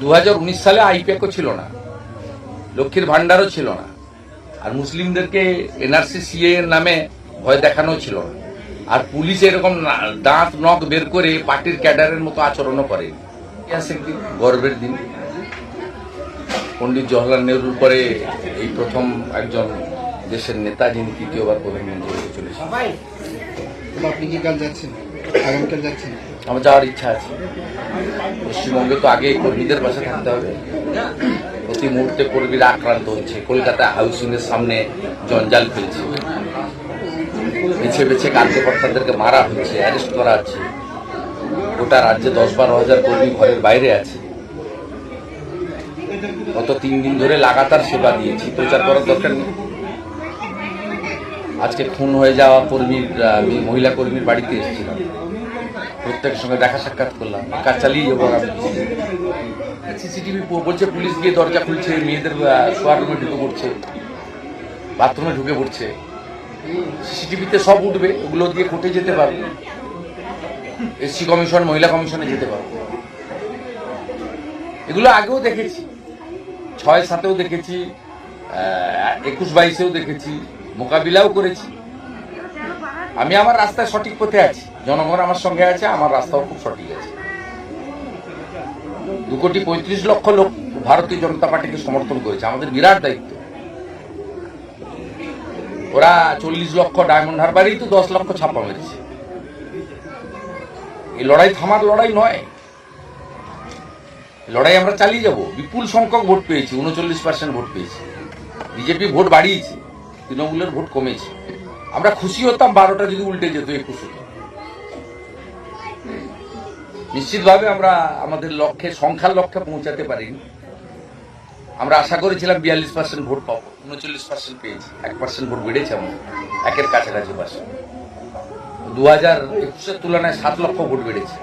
দু হাজার উনিশ সালে আইপ্যাকও ছিল না। লক্ষ্মীর ভান্ডারও ছিল না। আর মুসলিমদেরকে এনআরসি, সিএ এর নামে ভয় দেখানো ছিল না। আর পুলিশ এরকম দাঁত, নখ বের করে পার্টির ক্যাডারের মতো আচরণও করে। গর্বের দিন। পণ্ডিত জওয়াহরলাল নেহরুর পরে এই প্রথম একজন দেশের নেতা যিনি তৃতীয়বার প্রধানমন্ত্রী হতে চলেছেন আপনি কি কাল যাচ্ছেন, আগামীকাল যাচ্ছেন। আমার যাওয়ার ইচ্ছা আছে। পশ্চিমবঙ্গে তো আগে কর্মীদের পাশে থাকতে হবে। প্রতি মুহূর্তে কর্মীরা আক্রান্ত হচ্ছে। কলকাতা এর সামনে জঞ্জাল ফেলছে। বেছে বেছে কার্যকর্তাদেরকে মারা হচ্ছে অ্যারেস্ট করা হচ্ছে। গোটা রাজ্যে দশ বারো হাজার কর্মী ঘরের বাইরে আছে। গত তিন দিন ধরে লাগাতার সেবা দিয়েছি। প্রচার করার দরকার নেই। আজকে খুন হয়ে যাওয়া কর্মীর মহিলা কর্মীর বাড়িতে এসেছিলাম। প্রত্যেকের সঙ্গে দেখা সাক্ষাৎ করলাম। কাজ চালিয়ে যাব সিসিটিভি বলছে পুলিশ গিয়ে দরজা খুলছে, মেয়েদের শোয়ার রুমে ঢুকে পড়ছে, বাথরুমে ঢুকে পড়ছে। সিসিটিভিতে সব উঠবে, ওগুলো দিয়ে কোর্টে যেতে পারবে। এসসি কমিশন, মহিলা কমিশনে যেতে পারবে। এগুলো আগেও দেখেছি। ছয়, সাতেও দেখেছি একুশ, বাইশেও দেখেছি, মোকাবিলাও করেছি। আমি আমার রাস্তায় সঠিক পথে আছি। জনগণ আমার সঙ্গে আছে, আমার রাস্তাও খুব সঠিক আছে। দু কোটি পঁয়ত্রিশ লক্ষ লোক ভারতীয় জনতা পার্টিকে সমর্থন করেছে, আমাদের বিরাট দায়িত্ব। ওরা চল্লিশ লক্ষ ডায়মন্ড হারবারেই তো দশ লক্ষ ছাপা মেরেছে। এই লড়াই থামার লড়াই নয়। লড়াই আমরা চালিয়ে যাব। বিপুল সংখ্যক ভোট পেয়েছি, উনচল্লিশ পার্সেন্ট ভোট পেয়েছি। বিজেপি ভোট বাড়িয়েছে, তৃণমূলের ভোট কমেছে। আমরা খুশি হতাম বারোটা যদি উল্টে যেত একুশ। হতো নিশ্চিতভাবে আমরা আমাদের লক্ষ্যে, সংখ্যার লক্ষ্যে পৌঁছাতে পারিনি। আমরা আশা করেছিলাম বিয়াল্লিশ পার্সেন্ট ভোট পাবো, উনচল্লিশ পার্সেন্ট পেয়েছি, এক পার্সেন্ট ভোট বেড়েছে আমাদের, একের কাছাকাছি পার্সেন্ট দু হাজার একুশের তুলনায় সাত লক্ষ ভোট বেড়েছে,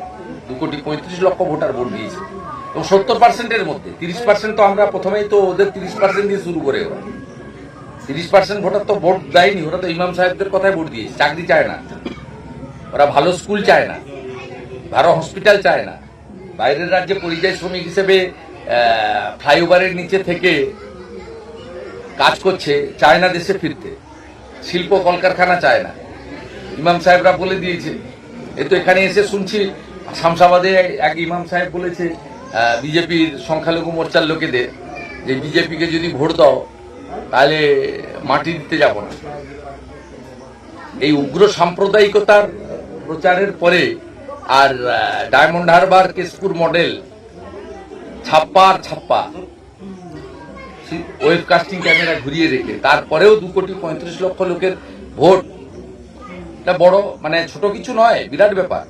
দু কোটি পঁয়ত্রিশ লক্ষ ভোটার ভোট দিয়েছে। এবং সত্তর পার্সেন্টের মধ্যে, তিরিশ পার্সেন্ট তো আমরা প্রথমেই তো ওদের তিরিশ পার্সেন্ট দিয়ে শুরু করে তিরিশ পার্সেন্ট ভোটার তো ভোট দেয়নি, ওরা তো ইমাম সাহেবদের কথায় ভোট দিয়েছে, চাকরি চায় না। ওরা ভালো স্কুল চায় না, ভালো হসপিটাল চায় না। বাইরের রাজ্যে পরিযায়ী শ্রমিক হিসেবে ফ্লাইওভারের নিচে থেকে কাজ করছে, চায় না দেশে ফিরতে। শিল্প কলকারখানা চায় না। ইমাম সাহেবরা বলে দিয়েছে, এ তো এখানে এসে শুনছি, শামসাবাদে এক ইমাম সাহেব বলেছে বিজেপির সংখ্যালঘু মোর্চার লোকেদের, যে বিজেপিকে যদি ভোট দাও তাহলে মাটি দিতে যাব না। এই উগ্র সাম্প্রদায়িকতার প্রচারের পরে আর ডায়মন্ড হারবার কেশপুর মডেল ছাপ্পা আর ছাপ্পা ওয়েব কাস্টিং ক্যামেরা ঘুরিয়ে রেখে, তারপরেও দু কোটি পঁয়ত্রিশ লক্ষ লোকের ভোট। এটা বড় মানে ছোট কিছু নয়, বিরাট ব্যাপার।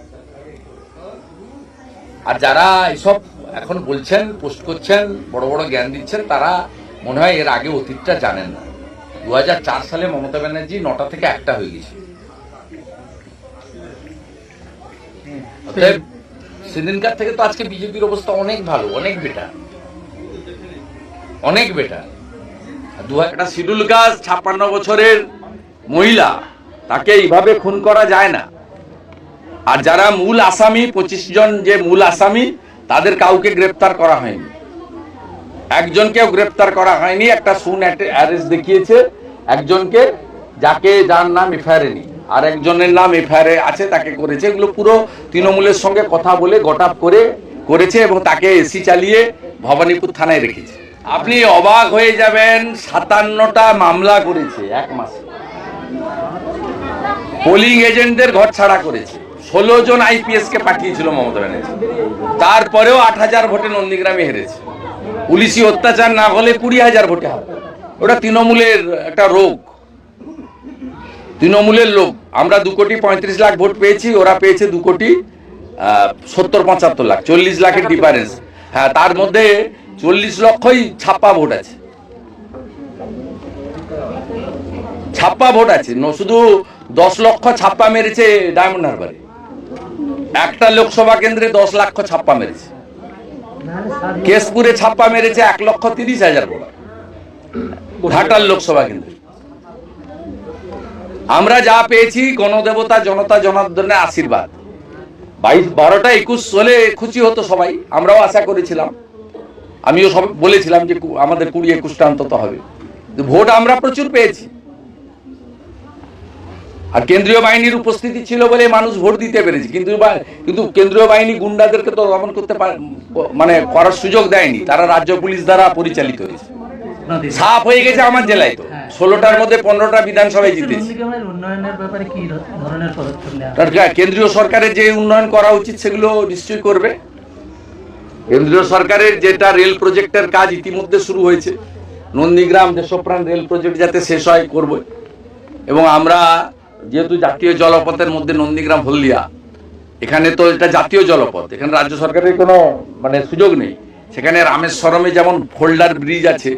আর যারা এসব এখন বলছেন, পোস্ট করছেন, বড় বড় জ্ঞান দিচ্ছেন, তারা মনে হয় এর আগে অতীতটা জানেন না। দু হাজার চার সালে মমতা ব্যানার্জি নটা থেকে একটা হয়ে গেছে সেদিনকার থেকে তো আজকে বিজেপির অবস্থা অনেক ভালো, অনেক বেটার অনেক বেটার দু একটা শিডিউল কাস্ট ছাপ্পান্ন বছরের মহিলা, তাকে এইভাবে খুন করা যায় না। আর যারা মূল আসামি, পঁচিশ জন যে মূল আসামি, তাদের কাউকে গ্রেপ্তার করা হয়নি। একজনকেও গ্রেপ্তার করা হয়নি, একটা সুন অ্যারেস্ট দেখিয়েছে। একজনকে যাকে যার নাম এফআইআর আর একজনের নাম এফআইআর আছে, তাকে করেছে। এগুলো পুরো তৃণমূলের সঙ্গে কথা বলে গটাপ করে করেছে এবং তাকে এসি চালিয়ে ভবানীপুর থানায় রেখেছে। আপনি অবাক হয়ে যাবেন, সাতান্নটা মামলা করেছে এক মাসে। পোলিং এজেন্টদের ঘর ছাড়া করেছে। ষোলো জন আইপিএস কে পাঠিয়েছিল মমতা ব্যানার্জি। তারপরেও আট হাজার ভোটে নন্দীগ্রামে হেরেছে। পুলিশি অত্যাচার না হলে কুড়ি হাজার ভোটে হবে। ওটা তৃণমূলের একটা রোগ। তৃণমূলের লোক আমরা দু কোটি পঁয়ত্রিশ লাখ ভোট পেয়েছি, ওরা পেয়েছে দু কোটি সত্তর, পঁচাত্তর লাখ, চল্লিশ লাখের ডিফারেন্স হ্যাঁ তার মধ্যে চল্লিশ লক্ষই ছাপ্পা ভোট আছে। ছাপ্পা ভোট আছে। শুধু দশ লক্ষ ছাপ্পা মেরেছে ডায়মন্ড হারবারে। একটা লোকসভা কেন্দ্রে দশ লক্ষ ছাপ্পা মেরেছে। কেশপুরে ছাপ্পা মেরেছে এক লক্ষ তিরিশ হাজার ভোট ঘাটাল লোকসভা কেন্দ্রে। আমরা যা পেয়েছি, গণদেবতা, জনতা, জনার্দনের আশীর্বাদ। বাইশ, বারোটা একুশ হলে খুশি হতো সবাই, আমরাও আশা করেছিলাম। আমিও সব বলেছিলাম যে আমাদের কুড়ি একুশটা অন্তত হবে। ভোট আমরা প্রচুর পেয়েছি। আর কেন্দ্রীয় বাহিনীর উপস্থিতি ছিল বলে মানুষ ভোট দিতে পেরেছে। কিন্তু কিন্তু কেন্দ্রীয় বাহিনী গুন্ডাদেরকে তো দমন করতে পার- মানে করার সুযোগ দেয়নি। তারা রাজ্য পুলিশ দ্বারা পরিচালিত হয়েছে। সাফ হয়ে গেছে আমার জেলায় তো। ষোলোটার মধ্যে পনেরোটা বিধানসভায় জিতেছি। কেন্দ্রীয় সরকারের যে উন্নয়ন করা উচিত সেগুলো নিশ্চয়ই করবে। কেন্দ্রীয় সরকারের যেটা রেল প্রজেক্টের কাজ ইতিমধ্যে শুরু হয়েছে। নন্দীগ্রাম দেশপ্রাণ রেল প্রজেক্ট যাতে শেষ হয় করব এবং আমরা যেহেতু জাতীয় জলপথের মধ্যে নন্দীগ্রাম হলদিয়া এখানে তো এটা জাতীয় জলপথ এখানে রাজ্য সরকারের কোনো মানে সুযোগ নেই। সেখানে রামেশ্বরমে যেমন ফোল্ডার ব্রিজ আছে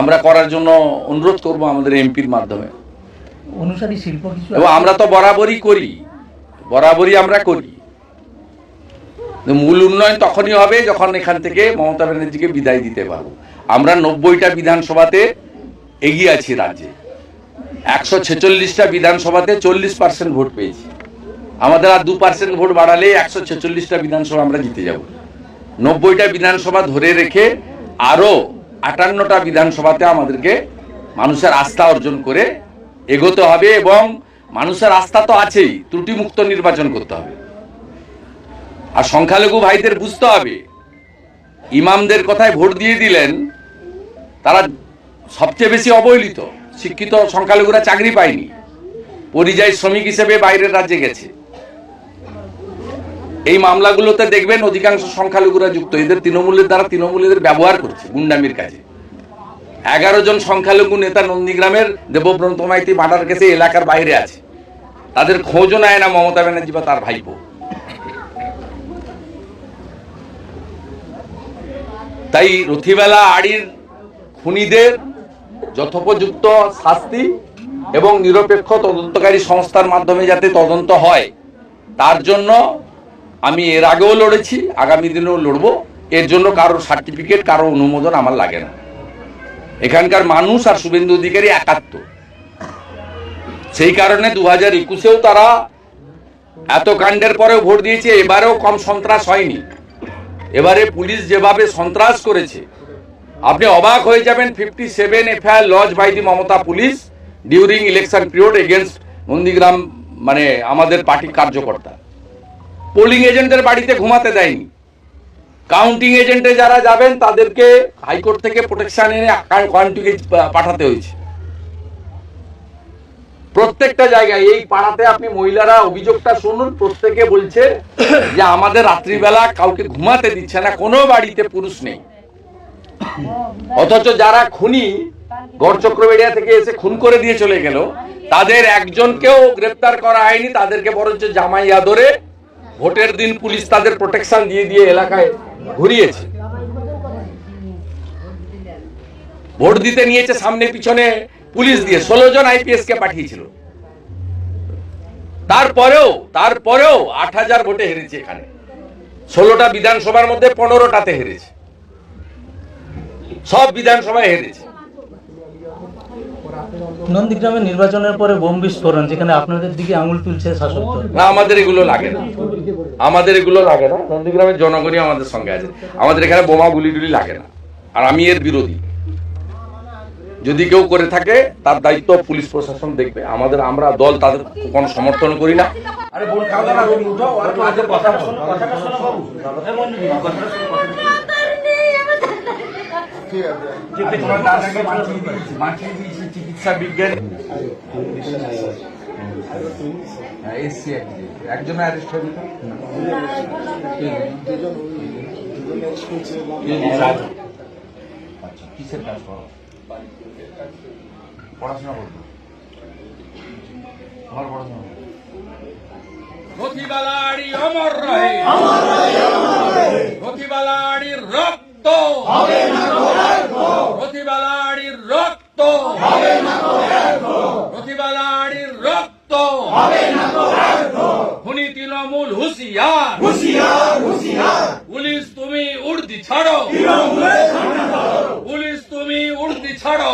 আমরা করার জন্য অনুরোধ করব আমাদের এমপির মাধ্যমে। অনুসারী শিল্প কিছু এবং আমরা তো বরাবরই করি বরাবরই আমরা করি। মূল উন্নয়ন তখনই হবে যখন এখান থেকে মমতা ব্যানার্জিকে বিদায় দিতে পারব। আমরা নব্বইটা বিধানসভাতে এগিয়ে আছি রাজ্যে। একশো ছেচল্লিশটা বিধানসভাতে চল্লিশ পার্সেন্ট ভোট পেয়েছি। আমাদের আর দু পার্সেন্ট ভোট বাড়ালে একশো ছেচল্লিশটা বিধানসভা আমরা জিতে যাব। নব্বইটা বিধানসভা ধরে রেখে আরও আটান্নটা বিধানসভাতে আমাদেরকে মানুষের আস্থা অর্জন করে এগোতে হবে এবং মানুষের আস্থা তো আছেই, ত্রুটিমুক্ত নির্বাচন করতে হবে। আর সংখ্যালঘু ভাইদের বুঝতে হবে, ইমামদের কথায় ভোট দিয়ে দিলেন, তারা সবচেয়ে বেশি অবহেলিত। শিক্ষিত সংখ্যালঘুরা চাকরি পায়নি। পরিযায়ী শ্রমিক হিসেবে বাইরের রাজ্যে গেছে। এই মামলাগুলোতে দেখবেন অধিকাংশ সংখ্যালঘুরা যুক্ত। এদের তৃণমূলের দ্বারা তৃণমূলীদের ব্যবহার করছে গুন্ডামির কাজে। এগারো জন সংখ্যালঘু নেতা নন্দীগ্রামের দেবব্রত মাইতি মার্ডার কেসে এলাকার বাইরে আছে। তাদের খোঁজও নেয় না মমতা ব্যানার্জি বা তার ভাইপো। তাই রথিবেলা আড়ির খুনিদের যথোপযুক্ত শাস্তি এবং নিরপেক্ষ তদন্তকারী সংস্থার মাধ্যমে যাতে তদন্ত হয়, তার জন্য আমি এর আগেও লড়েছি, আগামী দিনেও লড়বো। এর জন্য কারোর সার্টিফিকেট কারও অনুমোদন আমার লাগে না। এখানকার মানুষ আর শুভেন্দু অধিকারী একাত্ম। সেই কারণে দু হাজার একুশেও তারা এত কাণ্ডের পরেও ভোট দিয়েছে, এবারেও কম সন্ত্রাস হয়নি। এবারে পুলিশ যেভাবে সন্ত্রাস করেছে আপনি অবাক হয়ে যাবেন fifty seven FIR lodged by the Mamata police during election period against Nandigram মানে আমাদের পার্টি কার্যকর্তা। পোলিং এজেন্টের বাড়িতে ঘুমাতে দেয়নি। কাউন্টিং এজেন্টে যারা যাবেন, তাদেরকে হাইকোর্ট থেকে প্রোটেকশন এনে কাউন্টিংয়ে পাঠাতে হয়েছে। প্রত্যেকটা জায়গায়, এই পাড়াতে আপনি মহিলারা অভিযোগটা শুনুন, প্রত্যেকে বলছে যে আমাদের রাত্রিবেলা কাউকে ঘুমাতে দিচ্ছে না, কোনো বাড়িতে পুরুষ নেই। অথচ যারা খুনি, গড় চক্রবেড়িয়া থেকে এসে খুন করে দিয়ে চলে গেল, তাদের একজনকেও গ্রেপ্তার করা হয়নি, তাদেরকে বরঞ্চ জামাইয়া ধরে ভোটের দিন পুলিশ তাদের প্রোটেকশন দিয়ে দিয়ে এলাকায় ঘুরিয়েছে। ভোট দিতে নিয়েছে সামনে পিছনে পুলিশ দিয়ে, ষোলো জন আইপিএস কে পাঠিয়েছিল। তারপরেও তারপরেও আট হাজার ভোটে হেরেছে এখানে। ষোলোটা বিধানসভার মধ্যে পনেরোটাতে হেরেছে। সব বিধানসভায় হেরেছে নন্দীগ্রামের নির্বাচনের পরে বোম বিস্ফোরণ যেখানে আপনাদের দিকে আঙুল তুলছে শাসক না আমাদের এগুলো লাগে না। আমাদের এগুলো লাগে না। নন্দীগ্রামের জনগণই আমাদের সঙ্গে আছে। আমাদের এখানে বোমা গুলি টুলি লাগে না। আর আমি এর বিরোধী। যদি কেউ করে থাকে তার দায়িত্ব পুলিশ প্রশাসন দেখবে। আমাদের আমরা দল তাদের কোনো সমর্থন করি না। আরে বোন আর কাজের কথা তোমার দাদাকে বাঁচিয়ে দিয়েছি বাঁচিয়ে দিয়েছি চিকিৎসা বিজ্ঞান এসছি একজন অ্যারেস্ট। আচ্ছা কিসের কাজ করো পড়াশোনা করতো তোমার পড়াশোনা রথিবালাড়ি অমর রহে রথিবালাড়ির রক্ত। রথিবালাড়ির রক্ত। রথিবালাড়ির রক্ত। খুনি তৃণমূল হুঁশিয়ার। পুলিশ তুমি উর্দি ছাড়ো। পুলিশ তুমি উর্দি ছাড়ো।